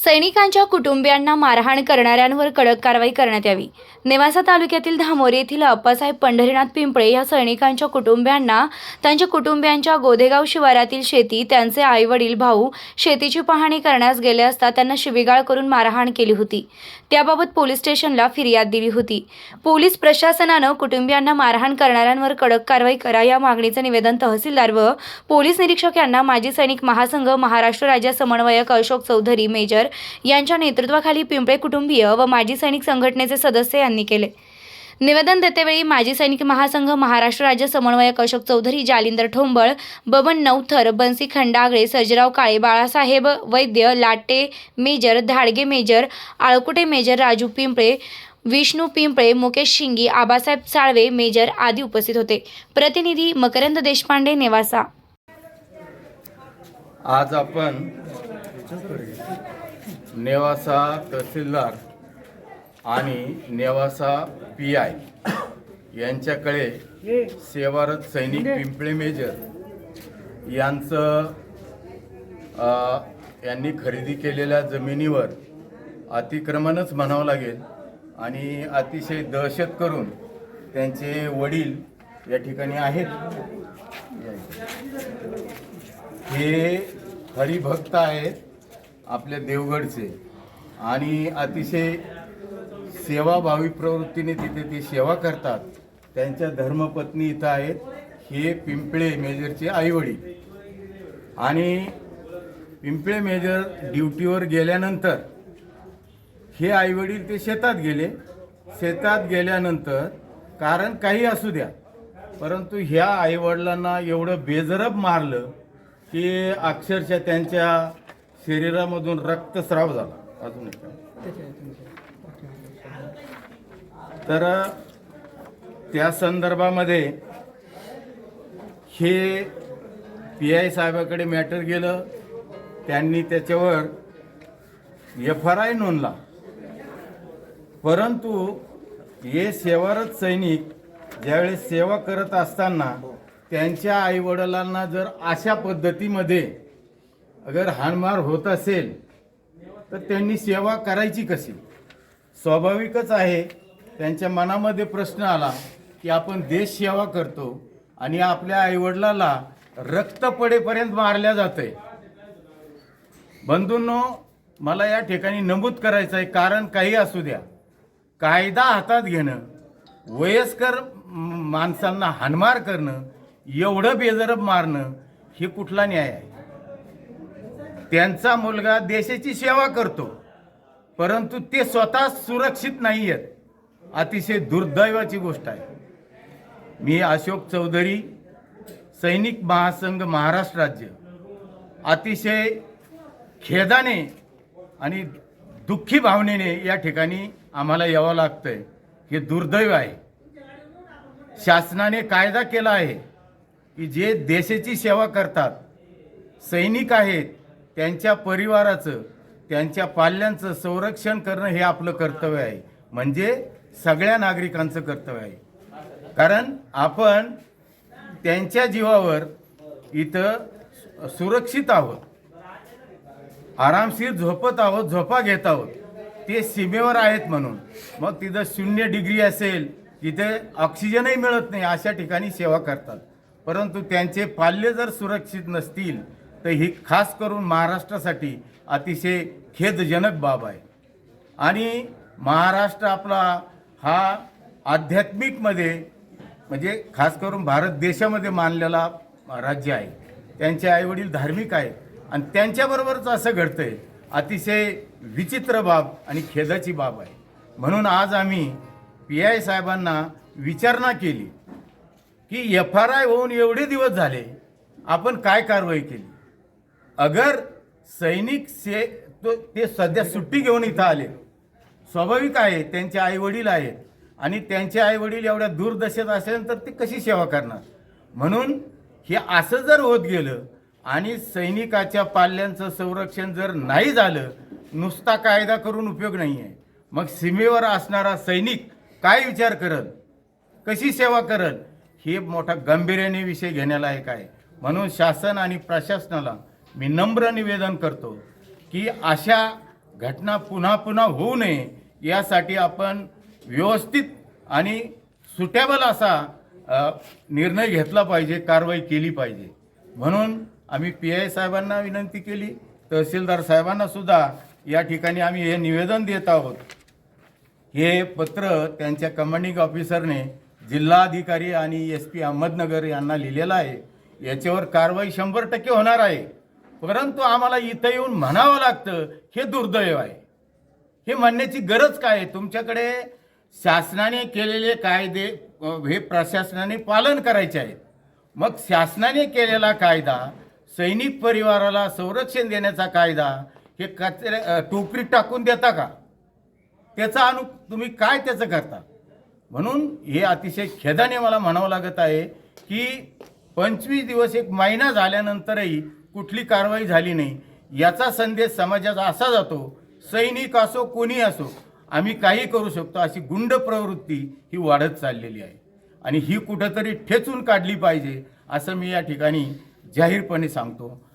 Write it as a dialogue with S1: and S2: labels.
S1: सैनिकांच्या कुटुंबियांना मारहाण करणाऱ्यांवर कडक कारवाई करण्यात यावी. नेवासा तालुक्यातील धामोरी येथील अप्पासाहेब पंढरीनाथ पिंपळे या सैनिकांच्या कुटुंबियांना त्यांच्या कुटुंबियांच्या गोदेगाव शिवारातील शेती त्यांचे आईवडील भाऊ शेतीची पाहणी करण्यास गेले असता त्यांना शिबिगाळ करून मारहाण केली होती. त्याबाबत पोलीस स्टेशनला फिर्याद दिली होती. पोलीस प्रशासनानं कुटुंबियांना मारहाण करणाऱ्यांवर कडक कारवाई करा या मागणीचं निवेदन तहसीलदार व पोलीस निरीक्षक यांना माजी सैनिक महासंघ महाराष्ट्र राज्य समन्वयक अशोक चौधरी मेजर यांच्या नेतृत्वाखाली पिंपळे कुटुंबीय व माजी सैनिक संघटनेचे सदस्य यांनी केले. निवेदन देतेवेळी माजी सैनिक महासंघ महाराष्ट्र राज्य समन्वयक Ashok Chaudhari Jalindar Thombal Baban Navthar Bansi Khandagale Sarjerao Kale Balasaheb Vaidya Late major Dhadge major Alkute major Raju Pimple Vishnu Pimple Mukesh Shingi Abasaheb Salve major आदी उपस्थित होते. प्रतिनिधी मकरंद देशपांडे नेवासा.
S2: आज आपण नेवासा तहसीलदार आणि नेवासा पी आय यांच्याकडे सेवारत सैनिक पिंपळे मेजर यांचं यांनी खरेदी केलेल्या जमिनीवर अतिक्रमणच म्हणावं लागेल आणि अतिशय दहशत करून त्यांचे वडील या ठिकाणी आहेत. हे हरिभक्त आहेत. आपल्या देवगडचे. आणि अतिशय सेवाभावी प्रवृत्तीने तिथे ते सेवा करतात. त्यांच्या धर्मपत्नी इथं आहेत. हे पिंपळे मेजरचे आईवडील. आणि पिंपळे मेजर ड्युटीवर गेल्यानंतर हे आईवडील ते शेतात गेले. शेतात गेल्यानंतर कारण काही असू द्या परंतु ह्या आईवडिलांना एवढं बेजरब मारलं की अक्षरशः त्यांच्या शरीरामधून रक्तस्राव झाला. अजून एक. तर त्या संदर्भामध्ये हे पी आय साहेबाकडे मॅटर गेलं. त्यांनी त्याच्यावर एफ आर आय नोंदला. परंतु हे सेवारत सैनिक ज्यावेळेस सेवा करत असताना त्यांच्या आईवडिलांना जर अशा पद्धतीमध्ये अगर हाणमार होत असेल तर त्यांनी सेवा करायची कशी? स्वाभाविकच आहे त्यांच्या मनामध्ये प्रश्न आला की आपण देश सेवा करतो आणि आपल्या आईवडिलाला रक्त पडेपर्यंत मारल्या जाते बंधूंनो मला या ठिकाणी नमूद करायचं आहे कारण काही असू द्या. कायदा हातात घेणं वयस्कर माणसांना हाणमार करणं एवढं बेजरब मारणं हे कुठला न्याय आहे? त्यांचा मुलगा देशाची सेवा करतो परंतु ते स्वतः सुरक्षित नाही आहेत अतिशय दुर्दैवाची गोष्ट आहे. मी अशोक चौधरी सैनिक महासंघ महाराष्ट्र राज्य. अतिशय खेदाने आणि दुःखी भावनेने या ठिकाणी आम्हाला यावं लागतंय. हे दुर्दैव आहे. शासनाने कायदा केला आहे की जे देशाची सेवा करतात सैनिक आहेत त्यांच्या परिवाराचं त्यांच्या पाल्यांचं संरक्षण करणं हे आपलं कर्तव्य आहे. म्हणजे सगळ्या नागरिकांचं कर्तव्य आहे. कारण आपण त्यांच्या जीवावर इथं सुरक्षित आहोत. आरामशीर झोपत आहोत झोपा घेत आहोत. ते सीमेवर आहेत म्हणून. मग तिथं शून्य डिग्री असेल तिथे ऑक्सिजनही मिळत नाही अशा ठिकाणी सेवा करतात. परंतु त्यांचे पाल्य जर सुरक्षित नसतील तर ही खास करून महाराष्ट्रासाठी अतिशय खेदजनक बाब आहे. आणि महाराष्ट्र आपला हा आध्यात्मिकमध्ये म्हणजे खास करून भारत देशामध्ये मानलेला राज्य आहे. त्यांचे आईवडील धार्मिक आहेत आणि त्यांच्याबरोबरच असं घडतं आहे अतिशय विचित्र बाब आणि खेदाची बाब आहे. म्हणून आज आम्ही पी आय साहेबांना विचारणा केली की एफ आर आय होऊन एवढे दिवस झाले आपण काय कारवाई केली? अगर सैनिक से तो ते सध्या सुट्टी घेऊन इथं आले. स्वाभाविक आहे त्यांचे आईवडील आहेत. आणि त्यांचे आईवडील एवढ्या दूरदशेत असेल तर ते कशी सेवा करणार? म्हणून हे असं जर होत गेलं आणि सैनिकाच्या पाल्यांचं संरक्षण जर नाही झालं नुसता कायदा करून उपयोग नाही आहे मग सीमेवर असणारा सैनिक काय विचार करत कशी सेवा करत हे मोठा गांभीर्याने विषय घेण्यालायक आहे. म्हणून शासन आणि प्रशासनाला मी नम्र निवेदन करतो की अशा घटना पुन्हा पुन्हा होऊ नये यासाठी आपण व्यवस्थित आणि सुटेबल असा निर्णय घेतला पाहिजे कारवाई केली पाहिजे. म्हणून आम्ही पी आय साहेबांना विनंती केली तहसीलदार साहेबांना सुद्धा या ठिकाणी आम्ही हे निवेदन देत आहोत. हे पत्र त्यांच्या कमांडिंग ऑफिसरने जिल्हाधिकारी आणि एस पी अहमदनगर यांना लिहिलेलं आहे. याच्यावर कारवाई शंभर टक्के होणार आहे. परंतु आम्हाला इथं येऊन म्हणावं लागतं हे दुर्दैव आहे. हे म्हणण्याची गरज काय आहे? तुमच्याकडे शासनाने केलेले कायदे हे प्रशासनाने पालन करायचे आहेत. मग शासनाने केलेला कायदा सैनिक परिवाराला संरक्षण देण्याचा कायदा हे कचऱ्या टोपरीत टाकून देता का? त्याचा अनु तुम्ही काय त्याचं करता? म्हणून हे अतिशय खेदाने मला म्हणावं लागत आहे की पंचवीस दिवस एक महिना झाल्यानंतरही कुठली कारवाई झाली नाही. याचा संदेश समाजाचा असा जातो सैनिक असो कोणी असो आम्ही काही करू शकतो अशी गुंड प्रवृत्ती ही वाढत चाललेली आहे. आणि ही कुठंतरी ठेचून काढली पाहिजे असं मी या ठिकाणी जाहीरपणे सांगतो.